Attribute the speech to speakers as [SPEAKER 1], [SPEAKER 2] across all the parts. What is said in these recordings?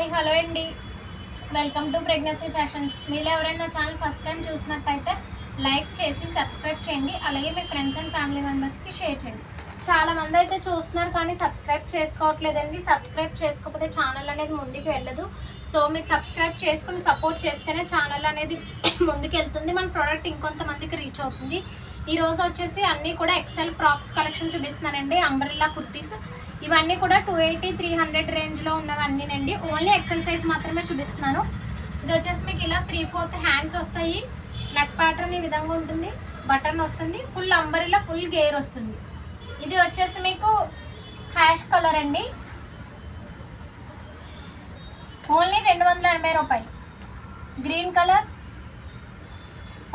[SPEAKER 1] Hi hello అండి. Welcome to pregnancy fashions. మీరు ఎవరైనా ఛానల్ ఫస్ట్ టైం చూసినట్టయితే లైక్ చేసి సబ్స్క్రైబ్ చేయండి. అలాగే మీ ఫ్రెండ్స్ అండ్ ఫ్యామిలీ మెంబర్స్కి షేర్ చేయండి. చాలా మంది అయితే చూస్తున్నారు కానీ సబ్స్క్రైబ్ చేసుకోవట్లేదండి. సబ్స్క్రైబ్ చేసుకోకపోతే ఛానల్ అనేది ముందుకు వెళ్ళదు. సో మీరు సబ్స్క్రైబ్ చేసుకుని సపోర్ట్ చేస్తేనే ఛానల్ అనేది ముందుకు వెళ్తుంది. మన ప్రోడక్ట్ ఇంకొంతమందికి రీచ్ అవుతుంది. ఈ రోజు వచ్చేసి అన్నీ కూడా ఎక్సెల్ ఫ్రాక్స్ కలెక్షన్ చూపిస్తున్నానండి. అంబ్రెల్లా కుర్తీస్. ఇవన్నీ కూడా టూ ఎయిటీ త్రీ హండ్రెడ్ రేంజ్లో ఉన్నవన్నీనండి ఓన్లీ ఎక్సెల్ సైజ్ మాత్రమే చూపిస్తున్నాను. ఇది వచ్చేసి మీకు ఇలా త్రీ ఫోర్త్ హ్యాండ్స్ వస్తాయి. నెక్ ప్యాటర్న్ ఈ విధంగా ఉంటుంది. బటన్ వస్తుంది. ఫుల్ అంబరిలా ఫుల్ గేర్ వస్తుంది. ఇది వచ్చేసి మీకు హ్యాష్ కలర్ అండి. ఓన్లీ రెండు వందల ఎనభై రూపాయలు. Green colour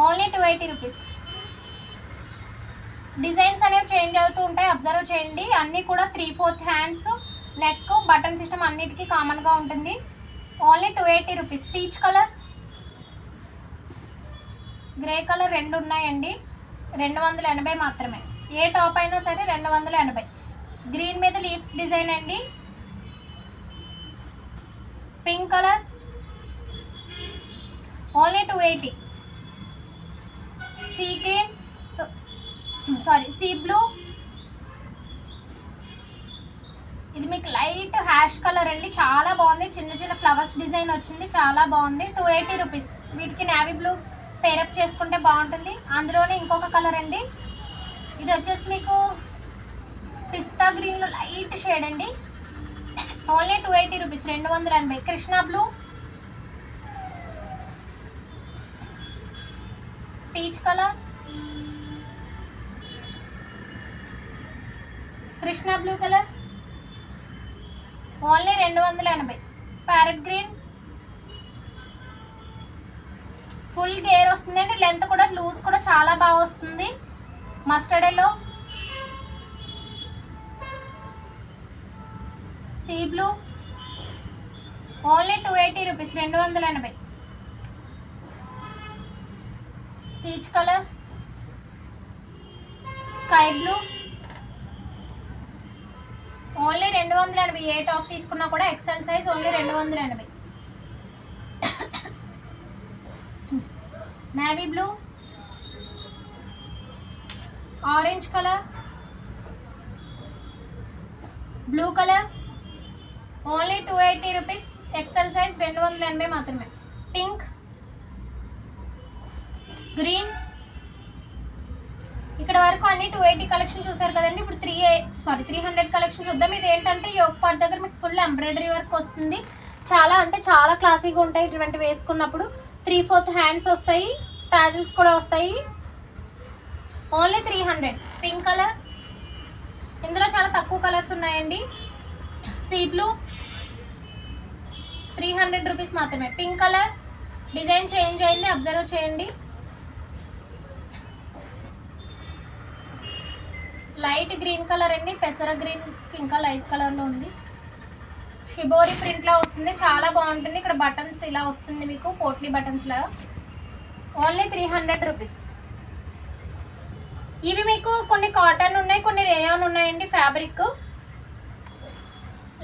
[SPEAKER 1] only two eighty rupees designs అనేవి చేంజ్ అవుతూ ఉంటాయి. అబ్జర్వ్ చేయండి. అన్నీ కూడా three fourth hands neck button system అన్నిటికీ కామన్గా ఉంటుంది. Only two eighty rupees peach colour grey colour రెండు ఉన్నాయండి. రెండు వందల ఎనభై మాత్రమే. ఏ టాప్ అయినా సరే రెండు వందల ఎనభై. గ్రీన్ మీద లీవ్స్ డిజైన్ అండి. Pink colour only two eighty sea green so sorry sea blue ఇది మీకు లైట్ హ్యాష్ కలర్ అండి. చాలా బాగుంది. చిన్న చిన్న ఫ్లవర్స్ డిజైన్ వచ్చింది. చాలా బాగుంది. టూ ఎయిటీ రూపీస్ వీటికి నేవీ బ్లూ పేరప్ చేసుకుంటే బాగుంటుంది. అందులోనే ఇంకొక కలర్ అండి. ఇది వచ్చేసి మీకు పిస్తా గ్రీన్లో లైట్ షేడ్ అండి. ఓన్లీ టూ ఎయిటీ రూపీస్ రెండు వందల ఎనభై. Krishna blue peach colour Krishna blue colour? Only రెండు వందల ఎనభై. Parrot green? ఫుల్ గేర్ వస్తుంది లెంత్ కూడా లూజ్ కూడా చాలా బాగా వస్తుంది. Mustard yellow sea blue only two eighty rupees రెండు వందల ఎనభై. పీచ్ కలర్ స్కై బ్లూ రెండు వందల ఎనభై ఏ టాప్ తీసుకున్నా కూడా ఎక్సెల్ సైజ్ ఓన్లీ రెండు వందల ఎనభై. Navy blue orange colour blue colour only two eighty rupees XL size రెండు వందల ఎనభై మాత్రమే. పింక్ గ్రీన్ ఇక్కడ వరకు అన్ని టూ ఎయిటీ కలెక్షన్ చూసారు కదండి. ఇప్పుడు three sorry three hundred collection చూద్దాం. ఇది ఏంటంటే యోగ్ పార్ట్ దగ్గర మీకు ఫుల్ ఎంబ్రాయిడరీ వర్క్ వస్తుంది. చాలా అంటే చాలా క్లాసీగా ఉంటాయి ఇటువంటి వేసుకున్నప్పుడు. త్రీ ఫోర్త్ హ్యాండ్స్ వస్తాయి ప్యాజిల్స్ కూడా వస్తాయి. Only three hundred pink colour ఇందులో చాలా తక్కువ కలర్స్ ఉన్నాయండి. Sea blue three hundred rupees మాత్రమే. పింక్ కలర్ డిజైన్ చేంజ్ అయింది అబ్జర్వ్ చేయండి. లైట్ గ్రీన్ కలర్ అండి పెసర గ్రీన్ ఇంకా లైట్ కలర్లో ఉంది. షిబోరి ప్రింట్లో వస్తుంది చాలా బాగుంటుంది. ఇక్కడ బటన్స్ ఇలా వస్తుంది మీకు పోట్లీ బటన్స్ లాగా. ఓన్లీ త్రీ హండ్రెడ్ రూపీస్ ఇవి మీకు కొన్ని కాటన్ ఉన్నాయి కొన్ని రేయాన్ ఉన్నాయండి fabric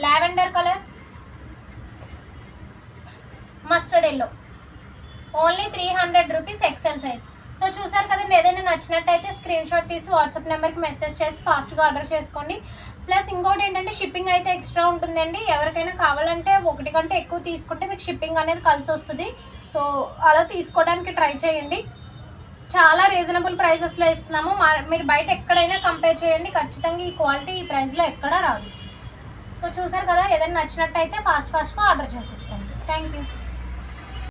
[SPEAKER 1] lavender colour mustard yellow only three hundred rupees XL size so చూసారు కదండి ఏదైనా నచ్చినట్టయితే స్క్రీన్ షాట్ తీసి వాట్సాప్ నెంబర్కి మెసేజ్ చేసి ఫాస్ట్గా ఆర్డర్ చేసుకోండి. ప్లస్ ఇంకోటి ఏంటంటే షిప్పింగ్ అయితే ఎక్స్ట్రా ఉంటుందండి. ఎవరికైనా కావాలంటే ఒకటి కంటే ఎక్కువ తీసుకుంటే మీకు షిప్పింగ్ అనేది కలిసి వస్తుంది. సో అలా తీసుకోవడానికి ట్రై చేయండి. చాలా రీజనబుల్ ప్రైసెస్లో ఇస్తున్నాము. మా మీరు బయట ఎక్కడైనా కంపేర్ చేయండి. ఖచ్చితంగా ఈ క్వాలిటీ ఈ ప్రైస్లో ఎక్కడా రాదు. సో చూసారు కదా ఏదైనా నచ్చినట్టయితే ఫాస్ట్ ఫాస్ట్గా ఆర్డర్ చేసేసుకోండి. Thank you